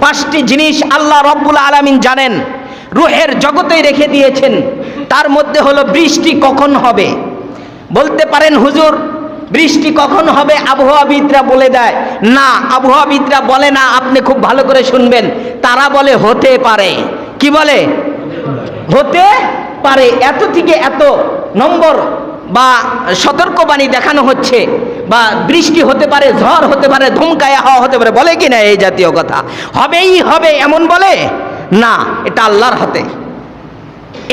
পাঁচটি জিনিস আল্লাহ রব্বুল আলামিন জানেন, রুহের জগতে রেখে দিয়েছেন। তার মধ্যে হলো বৃষ্টি কখন হবে? বলতে পারেন হুজুর, বৃষ্টি কখন হবে? আবহাওয়াবিদরা বলে দেয়। না আবহাওয়াবিদরা বলে না, আপনি খুব ভালো করে শুনবেন। তারা বলে, হতে পারে। কি বলে? হতে পারে। এত থেকে এত নম্বর বা সতর্কবাণী দেখানো হচ্ছে। বা বৃষ্টি হতে পারে, ঝড় হতে পারে, ধুমকায়া হওয়া হতে পারে, বলে কি না এই জাতীয় কথা? হবেই হবে এমন বলে? না, এটা আল্লাহর হাতে।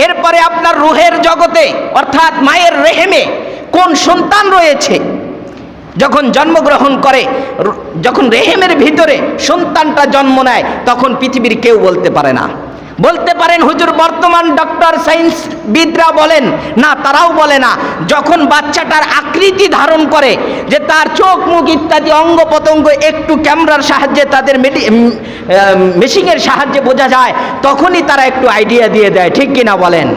এরপরে আপনার রুহের জগতে, অর্থাৎ মায়ের রেহেমে কোন সন্তান রয়েছে? যখন জন্মগ্রহণ করে যখন রেহেমের ভিতরে সন্তানটা জন্ম নেয়, তখন পৃথিবীর কেউ বলতে পারে না। বলতে পারেন, হুজুর, বর্তমান ডক্টর সায়েন্স বিদরা বলেন, না, তারাও বলে না, যখন বাচ্চাটার আকৃতি ধারণ করে যে তার চোখ, মুখ ইত্যাদি, অঙ্গ প্রত্যঙ্গ একটু ক্যামেরার সাহায্যে তাদের মেশিনের সাহায্যে বোঝা যায়, তখনই তারা একটু আইডিয়া দিয়ে দেয়, ঠিক কিনা বলেন?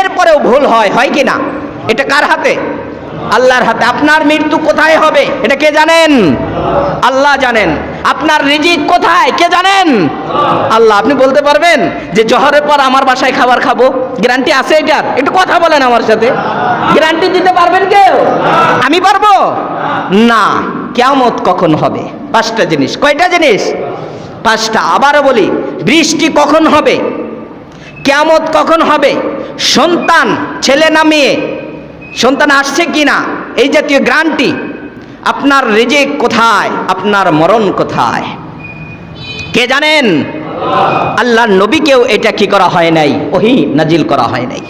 এরপরেও ভুল হয় হয় কি না এটা কার হাতে? আল্লাহর হাতে আপনার মৃত্যু কোথায় হবে? এটা কে জানেন? আল্লাহ জানেন। আপনার রিজিক কোথায়? কে জানেন? আল্লাহ, আপনি বলতে পারবেন যে জহরের পর আমার বাসায় খাবার খাব। গ্যারান্টি আছে এটার? একটু কথা বলেন আমার সাথে। গ্যারান্টি দিতে পারবেন কেউ? আমি পারব? না কেমত কখন হবে? পাঁচটা জিনিস। কয়টা জিনিস? পাঁচটা। আবারও বলি, বৃষ্টি কখন হবে? কেমত কখন হবে? সন্তান, ছেলে না মেয়ে? সন্তান আসছে কি না এই জাতীয় গ্রান্টি, আপনার রেজেক কোথায়? আপনার মরণ কোথায়? কে জানেন? আল্লাহর নবীকেও এটা কি করা হয় নাই? ওহি নাজিল করা হয় নাই।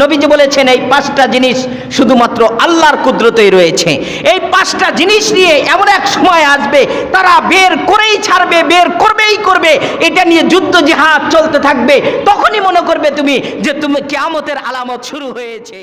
নবীজি বলেছেন, এই পাঁচটা জিনিস শুধুমাত্র আল্লাহর কুদরতেই রয়েছে। এই পাঁচটা জিনিস নিয়ে এমন এক সময় আসবে, তারা বের করেই ছাড়বে, বের করবেই করবে। এটা নিয়ে যুদ্ধ জিহাদ চলতে থাকবে। তখনই মনে করবে তুমি যে তুমি কেয়ামতের আলামত শুরু হয়েছে।